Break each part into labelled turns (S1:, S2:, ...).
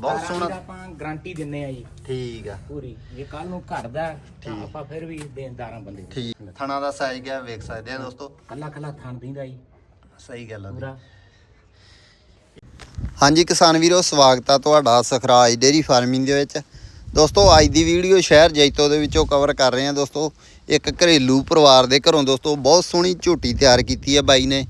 S1: ਬਹੁਤ ਸੋਹਣਾ।
S2: ਆਪਾਂ ਗਾਰੰਟੀ ਦਿੰਨੇ ਆ ਜੀ।
S1: ਠੀਕ ਆ।
S2: ਪੂਰੀ। ਜੇ ਕੱਲ ਨੂੰ ਘਟਦਾ ਤਾਂ। ਆਪਾਂ ਫਿਰ ਵੀ ਦੇਣਦਾਰਾਂ ਬੰਦੇ
S1: ਠੀਕ। ਥਣਾ ਦਾ ਸਾਈਜ਼ ਗਿਆ ਵੇਖ ਸਕਦੇ ਆ ਦੋਸਤੋ।
S2: ਕੱਲਾ ਕੱਲਾ ਥਣ ਦਿੰਦਾ ਜੀ।
S1: ਸਹੀ ਗੱਲ ਆ।
S2: ਪੂਰਾ।
S1: ਹਾਂਜੀ ਕਿਸਾਨ ਵੀਰੋ ਸਵਾਗਤ ਆ ਤੁਹਾਡਾ ਸਖਰਾਜ ਡੇਰੀ ਫਾਰਮਿੰਗ ਦੇ ਵਿੱਚ। ਦੋਸਤੋ ਅੱਜ ਦੀ ਵੀਡੀਓ ਸ਼ਹਿਰ ਜੈਤੋ ਦੇ ਵਿੱਚੋਂ ਕਵਰ ਕਰ ਰਹੇ ਹਾਂ ਦੋਸਤੋ। ਇੱਕ ਘਰੇਲੂ ਪਰਿਵਾਰ ਦੇ ਘਰੋਂ ਦੋਸਤੋ ਬਹੁਤ ਸੋਹਣੀ ਝੋਟੀ ਤਿਆਰ ਕੀਤੀ ਹੈ ਬਾਈ ਨੇ।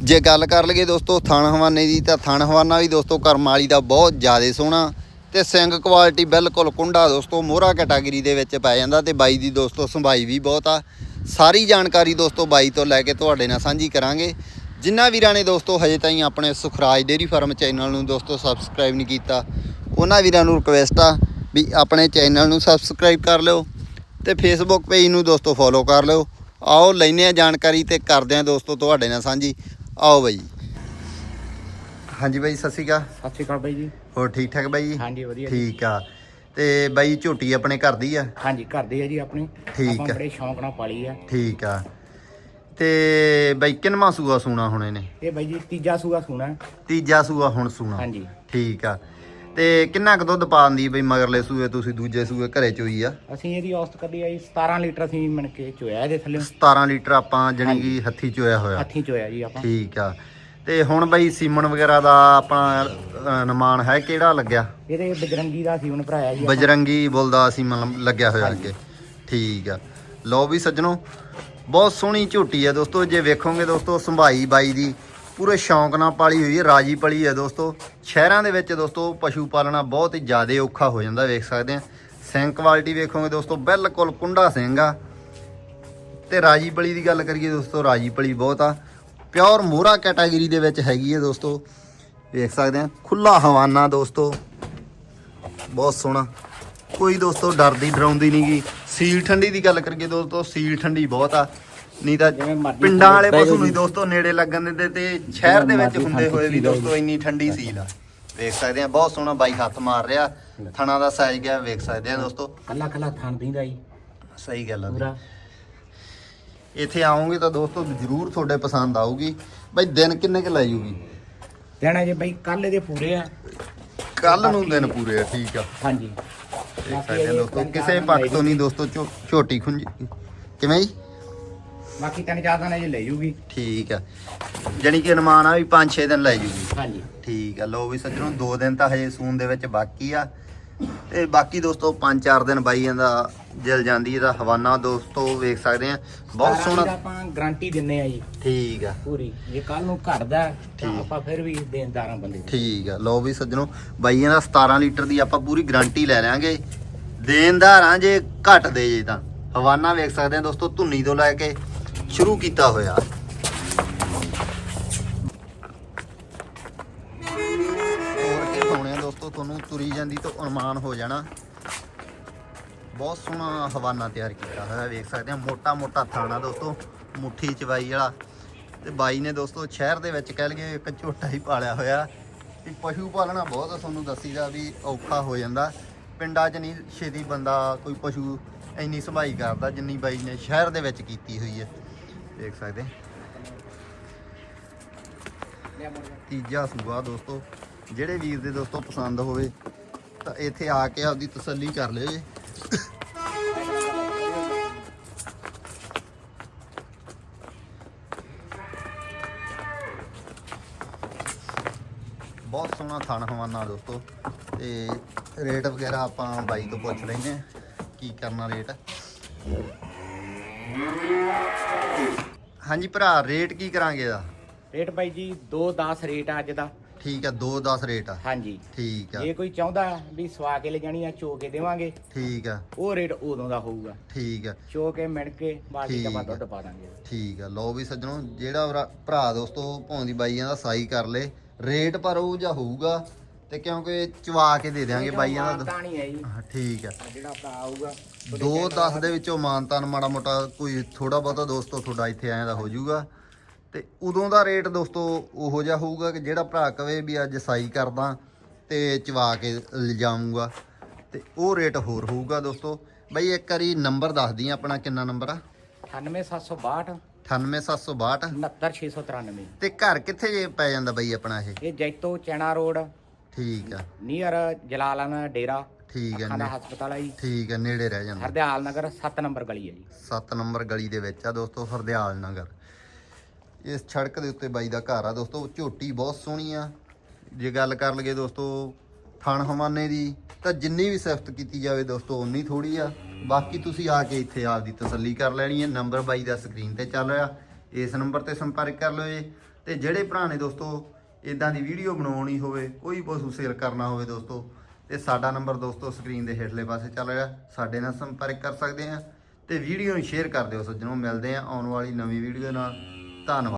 S1: ਜੇ ਗੱਲ ਕਰ ਲਈਏ ਦੋਸਤੋ ਥਣ ਹਵਾਨੇ ਦੀ ਤਾਂ ਥਣ ਹਵਾਨਾ ਵੀ ਦੋਸਤੋ ਕਰਮਾਲੀ ਦਾ ਬਹੁਤ ਜ਼ਿਆਦਾ ਸੋਹਣਾ ਤੇ ਸਿੰਗ ਕੁਆਲਿਟੀ ਬਿਲਕੁਲ ਕੁੰਡਾ ਦੋਸਤੋ ਮੋਹਰਾ ਕੈਟਾਗਰੀ ਦੇ ਵਿੱਚ ਪੈ ਜਾਂਦਾ ਤੇ ਬਾਈ ਦੀ ਦੋਸਤੋ ਸੰਭਾਈ ਵੀ ਬਹੁਤ ਆ। ਸਾਰੀ ਜਾਣਕਾਰੀ ਦੋਸਤੋ ਬਾਈ ਤੋਂ ਲੈ ਕੇ ਤੁਹਾਡੇ ਨਾਲ ਸਾਂਝੀ ਕਰਾਂਗੇ। ਜਿਨ੍ਹਾਂ ਵੀਰਾਂ ਨੇ ਦੋਸਤੋ ਹਜੇ ਤਾਈਂ ਆਪਣੇ ਸੁਖਰਾਜ ਡੇਰੀ ਫਾਰਮ ਚੈਨਲ ਨੂੰ ਦੋਸਤੋ ਸਬਸਕ੍ਰਾਈਬ ਨਹੀਂ ਕੀਤਾ, ਉਹਨਾਂ ਵੀਰਾਂ ਨੂੰ ਰਿਕਵੈਸਟ ਆ ਵੀ ਆਪਣੇ ਚੈਨਲ ਨੂੰ ਸਬਸਕ੍ਰਾਈਬ ਕਰ ਲਿਓ ਤੇ ਫੇਸਬੁੱਕ ਪੇਜ ਨੂੰ ਦੋਸਤੋ ਫੋਲੋ ਕਰ ਲਿਓ। ਆਓ ਲੈਨੇ ਆ ਜਾਣਕਾਰੀ ਤੇ ਕਰਦੇ ਆ ਦੋਸਤੋ ਤੁਹਾਡੇ ਨਾਲ ਸਾਂਝੀ। ਆਓ ਬਾਈ। ਹਾਂਜੀ ਬਾਈ ਸਤਿ ਸ਼੍ਰੀ ਅਕਾਲ।
S2: ਸਤਿ ਸ਼੍ਰੀ ਅਕਾਲ ਬਾਈ ਜੀ।
S1: ਹੋਰ ਠੀਕ ਠਾਕ ਬਾਈ? ਜੀ
S2: ਹਾਂਜੀ ਵਧੀਆ ਜੀ।
S1: ਠੀਕ ਆ। ਤੇ ਬਾਈ ਝੋਟੀ ਆਪਣੇ ਘਰ ਦੀ ਆ?
S2: ਹਾਂਜੀ ਘਰ ਦੇ ਆ ਜੀ ਆਪਣੇ।
S1: ਠੀਕ
S2: ਆਪਾਂ
S1: ਆ।
S2: ਬੜੇ ਸ਼ੌਂਕ ਨਾਲ ਪਾਲੀ ਆ।
S1: ਠੀਕ ਆ। ਤੇ ਬਾਈ ਕਿੰਨਵਾਂ ਸੂਆ ਸੂਣਾ ਹੁਣ ਇਹਨੇ?
S2: ਇਹ ਬਾਈ ਜੀ ਤੀਜਾ ਸੂਆ ਸੂਣਾ।
S1: ਤੀਜਾ ਸੂਆ ਹੁਣ ਸੂਣਾ।
S2: ਹਾਂਜੀ।
S1: ਠੀਕ ਆ। ਤੇ ਕਿੰਨਾ ਕੁ ਦੁੱਧ ਪਾਉਂਦੀ ਬਈ ਮਗਰਲੇ ਸੂਏ ਤੁਸੀਂ ਦੂਜੇ ਸੂਏ ਘਰੇ ਚੋਈ ਆ?
S2: ਅਸੀਂ ਇਹਦੀ ਔਸਤ ਕੱਢੀ ਆ ਜੀ 17 ਲੀਟਰ ਅਸੀਂ ਮਣ ਕੇ ਚੋਇਆ ਇਹਦੇ ਥੱਲੇ।
S1: 17 ਲੀਟਰ ਆਪਾਂ ਜਣੀ ਕਿ ਹੱਥੀ ਚੋਇਆ ਹੋਇਆ।
S2: ਹੱਥੀਂ ਚੋਇਆ ਜੀ ਆਪਾਂ।
S1: ਠੀਕ ਆ। ਤੇ ਹੁਣ ਬਈ ਸੀਮਨ ਵਗੈਰਾ ਦਾ ਆਪਣਾ ਅ, ਹੈ ਕਿਹੜਾ ਲੱਗਿਆ?
S2: ਇਹਦੇ ਬਜਰੰਗੀ ਦਾ ਸੀਵਨ ਭਰਾਇਆ ਜੀ।
S1: ਬਜਰੰਗੀ ਬੁੱਲ ਦਾ ਸੀਮਨ ਲੱਗਿਆ ਹੋਇਆ ਅੱਗੇ। ਠੀਕ ਆ। ਲਓ ਵੀ ਸੱਜਣੋ ਬਹੁਤ ਸੋਹਣੀ ਝੋਟੀ ਹੈ ਦੋਸਤੋ ਜੇ ਵੇਖੋਗੇ ਦੋਸਤੋ ਸੰਭਾਈ ਬਾਈ ਦੀ ਪੂਰੇ ਸ਼ੌਂਕ ਨਾਲ ਪਾਲੀ ਹੋਈ ਹੈ, ਰਾਜੀ ਪਲੀ ਹੈ ਦੋਸਤੋ। ਸ਼ਹਿਰਾਂ ਦੇ ਵਿੱਚ ਦੋਸਤੋ, ਪਸ਼ੂ ਪਾਲਣਾ ਬਹੁਤ ਹੀ ਜ਼ਿਆਦਾ ਔਖਾ ਹੋ ਜਾਂਦਾ, ਵੇਖ ਸਕਦੇ ਆ ਸਿੰਘ ਕੁਆਲਿਟੀ ਵੇਖੋਗੇ ਦੋਸਤੋ, ਬਿਲਕੁਲ ਕੁੰਡਾ ਸਿੰਘ ਆ। ਤੇ ਰਾਜੀ ਪਲੀ ਦੀ ਗੱਲ ਕਰੀਏ ਦੋਸਤੋ, ਰਾਜੀ ਪਲੀ ਬਹੁਤ ਆ। ਪਿਓਰ ਮੋਹਰਾ ਕੈਟਾਗਰੀ ਦੇ ਵਿੱਚ ਹੈਗੀ ਹੈ ਦੋਸਤੋ। ਵੇਖ ਸਕਦੇ ਆ ਖੁੱਲਾ ਹਵਾਨਾ ਦੋਸਤੋ। ਬਹੁਤ ਸੋਹਣਾ। ਕੋਈ ਦੋਸਤੋ ਡਰਦੀ ਡਰਾਉਂਦੀ ਨਹੀਂ ਗੀ ਸੀਲ ਠੰਡੀ ਦੀ ਗੱਲ ਕਰੀਏ ਦੋਸਤੋ ਸੀਲ ਠੰਡੀ ਬਹੁਤ ਆ। ਨਹੀਂ ਤਾਂ
S2: ਜਿਵੇਂ ਮਰਜ਼ੀ
S1: ਪਿੰਡਾਂ ਵਾਲੇ ਪਸ਼ੂ
S2: ਜਾਓ
S1: ਨੂੰ ਹੀ
S2: ਜੀ।
S1: ਦੋਸਤੋ ਨੇੜੇ ਲੱਗਣ ਦਿੰਦੇ ਤੇ ਸ਼ਹਿਰ ਦੇ ਵਿੱਚ ਹੁੰਦੇ ਹੋਏ ਵੀ ਦੋਸਤੋ ਇੰਨੀ ਠੰਡੀ ਸੀਲ ਆ। ਵੇਖ ਸਕਦੇ ਆ ਬਹੁਤ ਸੋਹਣਾ ਬਾਈ ਹੱਥ ਮਾਰ ਰਿਹਾ ਥਣਾ ਦਾ ਸਾਈਜ਼ ਗਿਆ ਵੇਖ ਸਕਦੇ ਆ ਦੋਸਤੋ।
S2: ਕੱਲਾ ਕੱਲਾ ਥਣ ਦਿੰਦਾ ਜੀ।
S1: ਸਹੀ ਗੱਲ ਆ ਇੱਥੇ ਆਉਂਗੇ ਤਾਂ ਦੋਸਤੋ ਜ਼ਰੂਰ ਤੁਹਾਡੇ ਪਸੰਦ ਆਊਗੀ। ਬਾਈ ਦਿਨ ਕਿੰਨੇ ਕੁ ਲੈ ਜੂਗੀ?
S2: ਦੇਣਾ ਜੀ ਬਾਈ ਕੱਲ ਇਹਦੇ ਪੂਰੇ ਆ।
S1: ਕੱਲ ਨੂੰ ਦਿਨ ਪੂਰੇ ਆ ਠੀਕ ਆ।
S2: ਹਾਂਜੀ।
S1: ਦੇਖ ਸਕਦੇ ਆ ਦੋਸਤੋ ਕਿਸੇ ਪੱਖ ਤੋਂ ਨਹੀਂ ਦੋਸਤੋ ਝੋ- ਝੋਟੀ ਖੁੰਜੀ ਕਿਵੇਂ ਜੀ?
S2: ਬਾਕੀ ਤਿੰਨ ਚਾਰ ਦਿਨ ਲੈ ਜੂਗੀ।
S1: ਠੀਕ ਆ। ਜਾਣੀ ਕਿ ਅਨੁਮਾਨ ਆ ਵੀ 5-6 ਦਿਨ ਲੈ ਜੂਗੀ।
S2: ਹਾਂਜੀ।
S1: ਠੀਕ ਆ ਲੋ ਵੀ ਸੱਜਣੋ 2 ਦਿਨ ਤਾਂ ਹਜੇ ਸੂਨ ਦੇ ਵਿੱਚ ਬਾਕੀ ਆ। ਤੇ ਬਾਕੀ ਦੋਸਤੋ 5-4 ਦਿਨ ਬਾਈਆਂ ਦਾ ਜਲ ਜਾਂਦੀ ਇਹਦਾ ਹਵਾਨਾ ਦੋਸਤੋ ਵੇਖ ਸਕਦੇ ਆ ਬਹੁਤ ਸੋਹਣਾ
S2: ਆਪਾਂ ਗਾਰੰਟੀ ਦਿੰਨੇ ਆ ਜੀ।
S1: ਠੀਕ ਆ।
S2: ਪੂਰੀ। ਜੇ ਕੱਲ ਨੂੰ ਘਟਦਾ ਤਾਂ। ਆਪਾਂ ਫਿਰ ਵੀ ਦੇਣਦਾਰਾਂ ਬੰਦੇ
S1: ਠੀਕ ਆ। ਲੋ ਵੀ ਸੱਜਣੋ ਬਾਈਆਂ ਦਾ 17 ਲੀਟਰ ਦੀ ਆਪਾਂ ਪੂਰੀ ਗਾਰੰਟੀ ਲੈ ਲਾਂਗੇ ਦੇਣਦਾਰਾਂ ਜੇ ਘਟ ਦੇ ਜੇ ਤਾਂ। ਹਵਾਨਾ ਵੇਖ ਸਕਦੇ ਆ ਦੋਸਤੋ ਧੁੰਨੀ ਤੋਂ ਲੈ ਕੇ ਸ਼ੁਰੂ ਕੀਤਾ ਹੋਇਆ। ਤੁਰੀ ਜਾਂਦੀ ਤੋਂ ਅਨੁਮਾਨ ਹੋ ਜਾਣਾ। ਬਹੁਤ ਸੋਹਣਾ ਹਵਾਨਾ ਤਿਆਰ ਕੀਤਾ ਹੋਇਆ, ਵੇਖ ਸਕਦੇ ਆ ਮੋਟਾ ਮੋਟਾ ਥਾਣਾ ਦੋਸਤੋ, ਮੁੱਠੀ ਚਵਾਈ ਵਾਲਾ। ਤੇ ਬਾਈ ਨੇ ਦੋਸਤੋ ਸ਼ਹਿਰ ਦੇ ਵਿੱਚ ਕਹਿ ਲਈਏ ਇੱਕ ਝੋਟਾ ਹੀ ਪਾਲਿਆ ਹੋਇਆ। ਵੀ ਪਸ਼ੂ ਪਾਲਣਾ ਬਹੁਤ ਤੁਹਾਨੂੰ ਦੱਸੀਦਾ ਵੀ ਔਖਾ ਹੋ ਜਾਂਦਾ। ਪਿੰਡਾਂ 'ਚ ਨਹੀਂ ਛੇਤੀ ਬੰਦਾ ਕੋਈ ਪਸ਼ੂ ਇੰਨੀ ਸੰਭਾਈ ਕਰਦਾ ਜਿੰਨੀ ਬਾਈ ਨੇ ਸ਼ਹਿਰ ਦੇ ਵਿੱਚ ਕੀਤੀ ਹੋਈ ਹੈ। ਦੇਖ ਸਕਦੇ ਤੀਜਾ ਸੂਆ ਦੋਸਤੋ। ਜਿਹੜੇ ਵੀਰ ਦੇ ਦੋਸਤੋ ਪਸੰਦ ਹੋਵੇ, ਤਾਂ ਇੱਥੇ ਆ ਕੇ ਆਪਦੀ ਤਸੱਲੀ ਕਰ ਲਿਓ ਜੀ। ਬਹੁਤ ਸੋਹਣਾ ਥਣ ਹਵਾਨਾ ਦੋਸਤੋ, ਤੇ ਰੇਟ ਵਗੈਰਾ ਆਪਾਂ ਬਾਈ ਤੋਂ ਪੁੱਛ ਲੈਂਦੇ ਹਾਂ, ਕੀ ਕਰਨਾ ਰੇਟ। ਹਾਂਜੀ ਭਰਾ, ਰੇਟ ਕੀ ਕਰਾਂਗੇ ਇਹਦਾ?
S2: ਰੇਟ ਬਾਈ ਜੀ 2-10 ਰੇਟ ਆ ਅੱਜ ਦਾ।
S1: ਠੀਕ ਆ 2-10 ਰੇਟ ਆ।
S2: ਹਾਂਜੀ।
S1: ਠੀਕ ਆ।
S2: ਜੇ ਕੋਈ ਚਾਹੁੰਦਾ ਵੀ ਸਵਾ ਕੇ ਲੈ ਜਾਣੀ ਆ ਚੋ ਕੇ ਦੇਵਾਂਗੇ
S1: ਠੀਕ ਆ।
S2: ਉਹ ਰੇਟ ਉਦੋਂ ਦਾ ਹੋਊਗਾ।
S1: ਠੀਕ ਆ।
S2: ਚੋ ਕੇ ਮਿਣ ਕੇ
S1: ਠੀਕ
S2: ਦਾ। ਦੁੱਧ ਪਾ ਦਾਂਗੇ।
S1: ਠੀਕ ਆ। ਲਓ ਵੀ ਸੱਜਣੋ ਜਿਹੜਾ ਭਰਾ- ਦੋਸਤੋ ਭੌਂਦੀ ਬਾਈਆਂ ਦਾ ਸਾਈ ਕਰ ਲੇ। ਰੇਟ ਪਰ ਉਹ ਜਾਂ ਹੋਊਗਾ ਤੇ ਕਿਉਂਕਿ ਚਵਾ ਕੇ ਦੇ ਦਿਆਂਗੇ ਬਾਈਆਂ ਦਾ
S2: ਹੈ
S1: ਠੀਕ ਆ।
S2: ਜਿਹੜਾ ਭਰਾ ਆਊਗਾ
S1: 2-10 ਦੇ ਵਿੱਚੋਂ ਮਾਨਤਾਨ ਮਾੜਾ ਮੋਟਾ ਕੋਈ ਥੋੜਾ ਬਹੁਤਾ ਦੋਸਤੋ ਤੁਹਾਡਾ ਇੱਥੇ ਆਇਆ ਦਾ ਹੋ ਜਾਊਗਾ ਤੇ ਉਦੋਂ ਦਾ ਰੇਟ ਦੋਸਤੋ ਉਹੋ ਜਿਹਾ ਹੋਊਗਾ ਕਿ ਜਿਹੜਾ ਭਰਾ ਕਵੇ ਵੀ ਅੱਜ ਸਾਈ ਕਰਦਾ ਤੇ ਚਵਾ ਕੇ ਲਿਜਾਊਂਗਾ। ਤੇ ਉਹ ਰੇਟ ਹੋਰ ਹੋਊਗਾ ਦੋਸਤੋ। ਬਈ ਇੱਕ ਵਾਰੀ ਨੰਬਰ ਦੱਸ ਦੀ ਆਪਣਾ ਕਿੰਨਾ ਨੰਬਰ ਆ?
S2: 98762
S1: 98762
S2: 69693
S1: ਤੇ ਘਰ ਕਿੱਥੇ ਜੇ ਪੈ ਜਾਂਦਾ ਬਈ ਆਪਣਾ ਇਹ?
S2: ਇਹ ਜੈਤੋ ਚੈਣਾ ਰੋਡ।
S1: ਠੀਕ ਆ।
S2: ਨੀਅਰ ਜਲਾਲਾਨਾ ਡੇਰਾ।
S1: ਠੀਕ ਹੈ
S2: ਅੱਖਾਂ ਦਾ
S1: ਨੇ-
S2: ਹਸਪਤਾਲ ਜੀ।
S1: ਠੀਕ ਹੈ ਨੇੜੇ ਰਹਿ ਜਾਂਦਾ।
S2: ਹਰਦਿਆਲ ਨਗਰ 7 ਨੰਬਰ ਗਲੀ ਹੈ ਜੀ।
S1: 7 ਨੰਬਰ ਗਲੀ ਦੇ ਵਿੱਚ ਆ ਦੋਸਤੋ ਹਰਦਿਆਲ ਨਗਰ। ਇਸ ਸੜਕ ਦੇ ਉੱਤੇ ਬਾਈ ਦਾ ਘਰ ਆ ਦੋਸਤੋ, ਝੋਟੀ ਬਹੁਤ ਸੋਹਣੀ ਆ। ਜੇ ਗੱਲ ਕਰ ਲਈਏ ਦੋਸਤੋ, ਥਣ ਹਵਾਨੇ ਦੀ, ਤਾਂ ਜਿੰਨੀ ਵੀ ਸਿਫਤ ਕੀਤੀ ਜਾਵੇ ਦੋਸਤੋ ਉਨੀ ਥੋੜੀ ਆ। ਬਾਕੀ ਤੁਸੀਂ ਆ ਕੇ ਇੱਥੇ ਆਪ ਦੀ ਤਸੱਲੀ ਕਰ ਲੈਣੀ ਹੈ। ਨੰਬਰ ਬਾਈ ਦਾ ਸਕਰੀਨ ਤੇ ਚੱਲ ਰਿਹਾ। ਇਸ ਨੰਬਰ ਤੇ ਸੰਪਰਕ ਕਰ ਲਓ ਜੀ। ਤੇ ਜਿਹੜੇ ਭਰਾ ਨੇ ਦੋਸਤੋ ਇਦਾਂ ਦੀ ਵੀਡੀਓ ਬਣਾਉਣੀ ਹੋਵੇ, ਕੋਈ ਪਸ਼ੂ ਸੇਲ ਕਰਨਾ ਹੋਵੇ ਦੋਸਤੋ, ਤੇ ਸਾਡਾ ਨੰਬਰ ਦੋਸਤੋ ਸਕਰੀਨ ਦੇ ਹੇਠਲੇ ਪਾਸੇ ਚੱਲ ਰਿਹਾ। ਸਾਡੇ ਨਾਲ ਸੰਪਰਕ ਕਰ ਸਕਦੇ ਆ। ਤੇ ਵੀਡੀਓ ਨੂੰ ਸ਼ੇਅਰ ਕਰ ਦਿਓ ਸੱਜਣੋ। ਮਿਲਦੇ ਆ ਆਉਣ ਵਾਲੀ ਨਵੀਂ ਵੀਡੀਓ ਨਾਲ। ਧੰਨਵਾਦ।